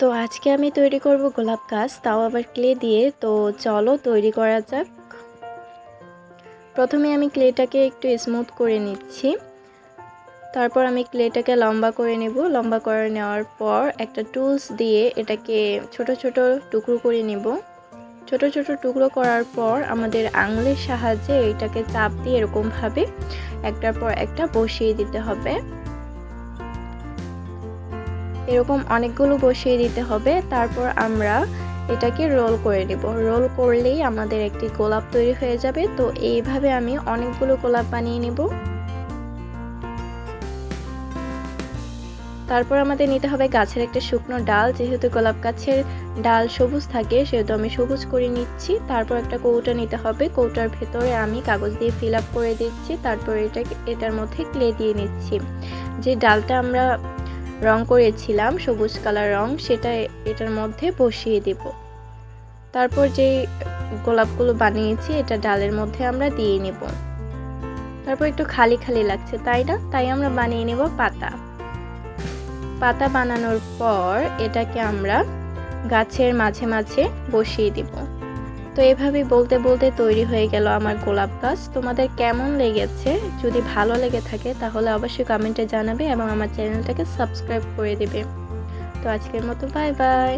তো আজকে আমি তৈরি করব গোলাপ গাছ, তাও আবার ক্লে দিয়ে। তো চলো তৈরি করা যাক। প্রথমে আমি ক্লেটাকে একটু স্মুথ করে নিচ্ছি। তারপর আমি ক্লেটাকে লম্বা করে নেব। লম্বা করে নেওয়ার পর একটা টুলস দিয়ে এটাকে ছোট ছোট টুকরো করে নেব। ছোট ছোট টুকরো করার পর আমাদের আঙুলের সাহায্যে এটাকে চাপ দিয়ে এরকমভাবে একটার পর একটা বসিয়ে দিতে হবে। এরকম অনেকগুলো বসিয়ে দিতে হবে। তারপর আমরা এটাকে রোল করে নেব। রোল করলেই আমাদের একটি গোলাপ তৈরি হয়ে যাবে। তো এইভাবে আমি অনেকগুলো গোলাপ বানিয়ে নেব। তারপর আমাদের নিতে হবে গাছের একটা শুকনো ডাল। যেহেতু গোলাপ গাছের ডাল সবুজ থাকে, সেহেতু আমি সবুজ করে নিচ্ছি। তারপর একটা কৌটা নিতে হবে। কৌটার ভেতরে আমি কাগজ দিয়ে ফিল আপ করে দিচ্ছি। তারপর এটা এটার মধ্যে ক্লে দিয়ে নিচ্ছি। যে ডালটা আমরা রং করেছিলাম, সবুজ কালার রং, সেটা এটার মধ্যে বসিয়ে দেব। তারপর যে গোলাপগুলো বানিয়েছি, এটা ডালের মধ্যে আমরা দিয়ে নেব। তারপর একটু খালি খালি লাগছে, তাই না? তাই আমরা বানিয়ে নেব পাতা। পাতা বানানোর পর এটাকে আমরা গাছের মাঝে মাঝে বসিয়ে দিব। তো এভাবেই বলতে বলতে তৈরি হয়ে গেল আমার গোলাপ গাছ। তোমাদের কেমন লেগেছে? যদি ভালো লেগে থাকে তাহলে অবশ্যই কমেন্টে জানাবে এবং আমার চ্যানেলটাকে সাবস্ক্রাইব করে দেবে। তো আজকের মতো বাই বাই